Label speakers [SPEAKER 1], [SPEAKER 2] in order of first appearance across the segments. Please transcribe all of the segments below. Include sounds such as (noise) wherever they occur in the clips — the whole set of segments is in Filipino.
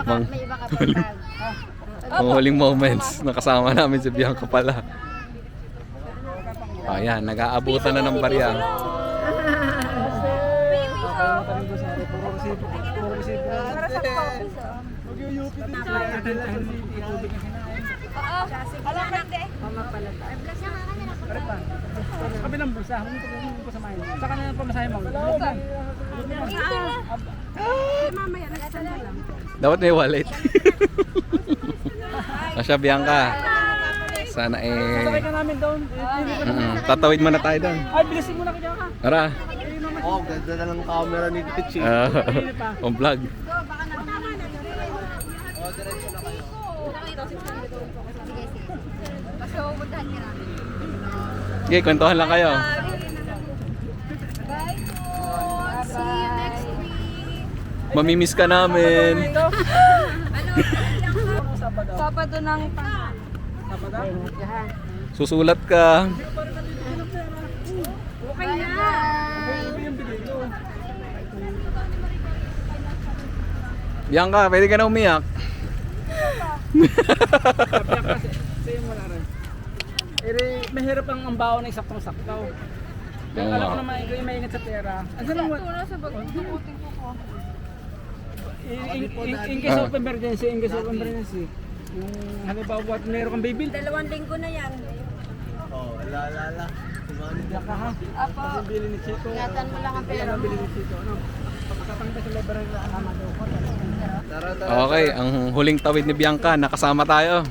[SPEAKER 1] iba ka, may iba ka (laughs) tag.
[SPEAKER 2] Mga huling moments, (laughs) nakasama namin si Bianca pala. Ayan, nag-aabutan na ng barya.
[SPEAKER 3] Oh. Hindi.
[SPEAKER 4] Kabi ng bulsa, huminto ko yung bulsa main. Sa kanila pa masahe mo.
[SPEAKER 3] Mamaya, nagsasan na lang.
[SPEAKER 2] Dapat may wallet. (laughs) Asya, Bianca. Sana eh...
[SPEAKER 4] ka namin doon.
[SPEAKER 2] Mm, tatawid muna tayo doon.
[SPEAKER 4] Ay, bilisin mo na kaya ka.
[SPEAKER 2] Tara.
[SPEAKER 5] Oh, ganda na ng camera ni Pitch. eh.
[SPEAKER 2] Ah, on vlog.
[SPEAKER 1] Sige. Sige,
[SPEAKER 2] kwentuhan lang kayo.
[SPEAKER 1] Bye po! See you next week!
[SPEAKER 2] Mamimiss ka namin.
[SPEAKER 3] Sabado ng
[SPEAKER 2] Susulat ka.
[SPEAKER 1] Okay na!
[SPEAKER 2] Bianca, pwede ka na umiyak.
[SPEAKER 4] Sa'yo mo na rin. Eh, mahirap ang ambaw na isaktong saktaw. Kaya alam ko naman, ikaw yung maingat sa pera. Ano naman,
[SPEAKER 3] sa bag. Dukutin ko ko.
[SPEAKER 4] In, in, in, case of emergency, in case of emergency. Yung halimbawa, what, meron kang baby,
[SPEAKER 3] Dalawang linggo na yan.
[SPEAKER 5] Oh, ala, ala, ala. Sumali
[SPEAKER 4] ka ha.
[SPEAKER 3] Apo.
[SPEAKER 4] Ang bili ni Chito.
[SPEAKER 1] Ingatan mo lang ang pera
[SPEAKER 4] Ang
[SPEAKER 1] mo.
[SPEAKER 4] bili ni Chito. Ano? Pagkatang sa library na ama daw ko.
[SPEAKER 5] Tara, tara.
[SPEAKER 2] Okay, ang huling tawid ni Bianca, nakasama tayo.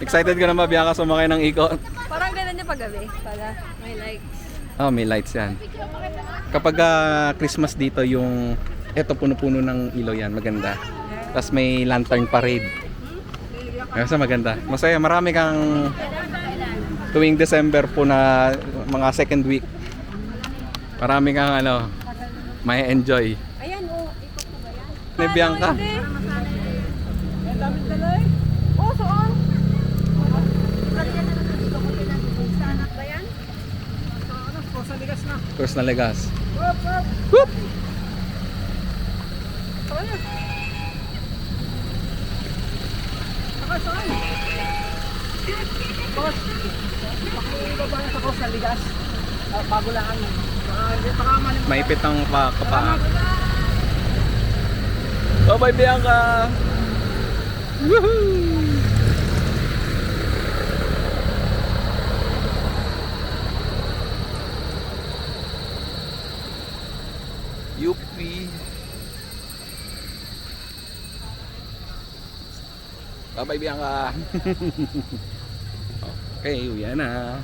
[SPEAKER 2] Excited ka na ba Bianca sumakay ng ikot?
[SPEAKER 3] Parang ganun yung paggabi. Pala. May lights.
[SPEAKER 2] Oh, may lights yan. Kapag ah, Christmas dito yung eto puno-puno ng ilaw yan, maganda. Tapos may lantern parade. Kasi maganda. Masaya, marami kang tuwing December po na mga second week. Marami kang ano, may enjoy.
[SPEAKER 3] Ayan, oh. Ikot ko ba yan?
[SPEAKER 2] Ni Bianca.
[SPEAKER 3] Ang dami talay. Oh, saan?
[SPEAKER 1] Anak ba yan?
[SPEAKER 4] Ano, po sa ligas na.
[SPEAKER 2] Na legas. Whoop!
[SPEAKER 4] Saka saan? Boss, pakiuwi ba sa boss sa ligas? Bago lang baka mali.
[SPEAKER 2] Maipit ang pa kapaa. Bye-bye Bianca! Woohoo! Yuppie! Bye-bye Bianca! (laughs) okay, uwi na.